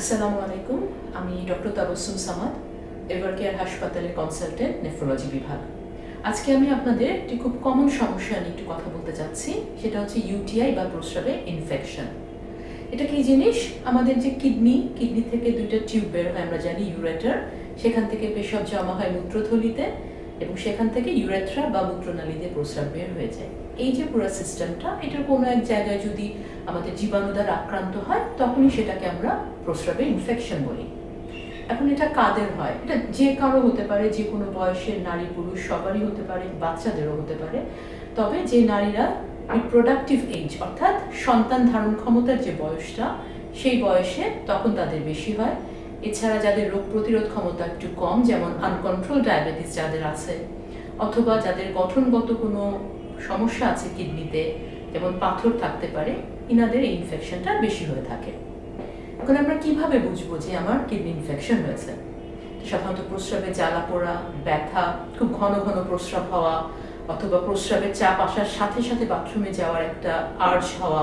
আসসালামু আলাইকুম, আমি doctor Tabassum Samad, ever care হাসপাতালের কনসালটেন্ট নেফ্রোলজি বিভাগ। আজকে আমি আপনাদের একটি খুব কমন সমস্যা নিয়ে একটু কথা বলতে চাচ্ছি, সেটা হচ্ছে ইউটিআই বা প্রস্রাবে ইনফেকশন এটা কি জিনিস? আমাদের যে কিডনি কিডনি থেকে দুইটা টিউব বের হয়, আমরা জানি ইউরেটার, সেখান থেকে পেশাব জমা হয় মূত্রথলিতে এবং সেখান থেকে ইউরেথ্রা বা মূত্রনালীতে প্রস্রাব বের হয়ে যায়। এই যে পুরো সিস্টেমটা এটার কোনো এক জায়গায় যদি আমাদের জীবাণু দ্বারা আক্রান্ত হয়, তখনই সেটাকে আমরা প্রস্রাবে ইনফেকশন বলি। এখন এটা কাদের হয়? এটা যে কারও হতে পারে, যে কোনো বয়সের নারী, পুরুষ, সবারই হতে পারে, বাচ্চাদেরও হতে পারে। তবে যে নারীরা রিপ্রোডাক্টিভ এজ অর্থাৎ সন্তান ধারণ ক্ষমতার যে বয়সটা, সেই বয়সে তখন তাদের বেশি হয়। এছাড়া যাদের রোগ প্রতিরোধ ক্ষমতা একটু কম, যেমন আনকন্ট্রোল ডায়াবেটিস যাদের আছে, অথবা যাদের গঠনগত কোনো সমস্যা আছে কিডনিতে, যেমন পাথর থাকতে পারে, ইনাদের এই ইনফেকশনটা বেশি হয়ে থাকে। এখন আমরা কীভাবে বুঝব যে আমার কিডনি ইনফেকশন হয়েছে? সাধারণত প্রস্রাবে জ্বালা পোড়া, ব্যথা, খুব ঘন ঘন প্রস্রাব হওয়া, অথবা প্রস্রাবের চাপ আসার সাথে সাথে বাথরুমে যাওয়ার একটা আর্জ হওয়া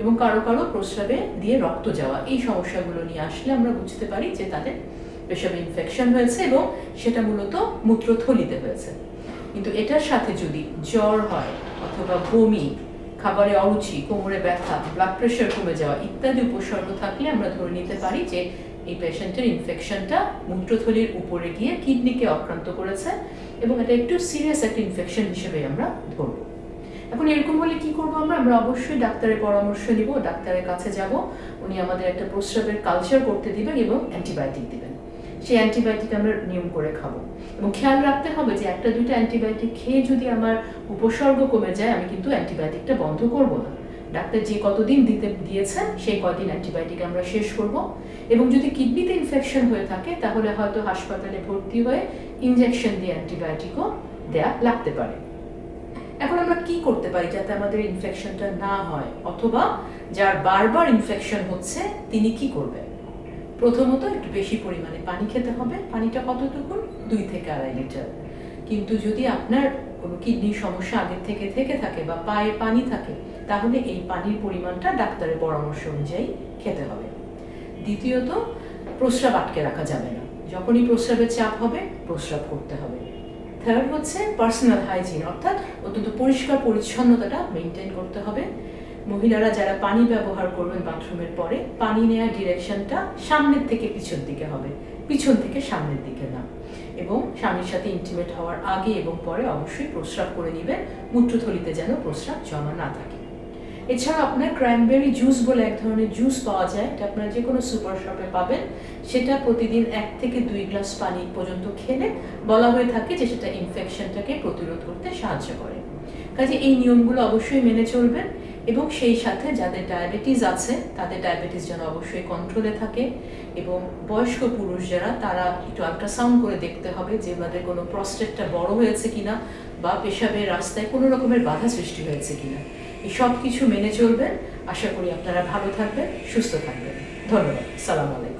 এবং কারও কারও প্রস্রাবে দিয়ে রক্ত যাওয়া। এই সমস্যাগুলো নিয়ে আসলে আমরা বুঝতে পারি যে তাদের পেশাবে ইনফেকশন হয়েছে এবং সেটা মূলত মূত্রথলিতে হয়েছে। কিন্তু এটার সাথে যদি জ্বর হয় অথবা বমি, খাবারে অরুচি, কোমরে ব্যথা ব্লাড প্রেশার কমে যাওয়া ইত্যাদি উপসর্গ থাকলে আমরা ধরে নিতে পারি যে এই পেশেন্টের ইনফেকশনটা মূত্রথলির উপরে গিয়ে কিডনিকে আক্রান্ত করেছে এবং এটা একটু সিরিয়াস একটা ইনফেকশন হিসেবে আমরা ধরবো। এখন এরকম হলে কি করব আমরা? আমরা অবশ্যই ডাক্তারের পরামর্শ নিব, ডাক্তারের কাছে যাব। উনি আমাদের একটা প্রস্রাবের কালচার করতে দিবেন এবং অ্যান্টিবায়োটিক দিবেন। সেই অ্যান্টিবায়োটিক আমরা নিয়ম করে খাব। এবং খেয়াল রাখতে হবে যে একটা দুইটা অ্যান্টিবায়োটিক খেয়ে যদি আমার উপসর্গ কমে যায়, আমি কিন্তু অ্যান্টিবায়োটিকটা বন্ধ করব না। ডাক্তার যে কতদিন দিতে, দিয়েছেন, সেই কদিন অ্যান্টিবায়োটিক আমরা শেষ করব। এবং যদি কিডনিতে ইনফেকশন হয়ে থাকে, তাহলে হয়তো হাসপাতালে ভর্তি হয়ে ইনজেকশন দিয়ে অ্যান্টিবায়োটিকও দেয়া লাগতে পারে। এখন আমরা কি করতে পারি যাতে আমাদের ইনফেকশনটা না হয়? অথবা যার বারবার ইনফেকশন হচ্ছে, তিনি কি করবেন? প্রথমত একটু বেশি পরিমাণে পানি খেতে হবে। পানিটা কতটুকুন? দুই থেকে আড়াই লিটার। কিন্তু যদি আপনার কোনো কিডনির সমস্যা আগের থেকে থেকে থাকে বা পায়ে পানি থাকে, তাহলে এই পানির পরিমাণটা ডাক্তারের পরামর্শ অনুযায়ী খেতে হবে। দ্বিতীয়ত, প্রস্রাব আটকে রাখা যাবে না। যখনই প্রস্রাবের চাপ হবে, প্রস্রাব করতে হবে। থার্ড হচ্ছে পার্সোনাল হাইজিন অর্থাৎ অত্যন্ত পরিষ্কার পরিচ্ছন্নতাটা মেনটেন করতে হবে। মহিলারা যারা পানি ব্যবহার করবেন বাথরুমের পরে, পানি নেওয়ার ডিরেকশনটা সামনের থেকে পিছন দিকে হবে, পিছন থেকে সামনের দিকে না। এবং স্বামীর সাথে ইন্টিমেট হওয়ার আগে এবং পরে অবশ্যই প্রস্রাব করে নেবেন, মূত্রথলিতে যেন প্রস্রাব জমা না থাকে। এছাড়া আপনার ক্র্যানবেরি জুস বলে এক ধরনের জুস পাওয়া যায়, এটা আপনার যে কোনো সুপার শপে পাবেন। সেটা প্রতিদিন এক থেকে দুই গ্লাস পানি পর্যন্ত খেলে বলা হয়ে থাকে যে সেটা ইনফেকশনটাকে প্রতিরোধ করতে সাহায্য করে। কাজে এই নিয়মগুলো অবশ্যই মেনে চলবেন এবং সেই সাথে যাদের ডায়াবেটিস আছে, তাদের ডায়াবেটিস যেন অবশ্যই কন্ট্রোলে থাকে এবং বয়স্ক পুরুষ যারা, তারা একটু আল্ট্রাসাউন্ড করে দেখতে হবে যে ওনাদের কোনো প্রস্টেটটা বড় হয়েছে কিনা বা পেশাবের রাস্তায় কোনো রকমের বাধা সৃষ্টি হয়েছে কিনা। সব কিছু মেনে চলবেন। আশা করি আপনারা ভালো থাকবেন সুস্থ থাকবেন। ধন্যবাদ। সালাম আলাইকুম।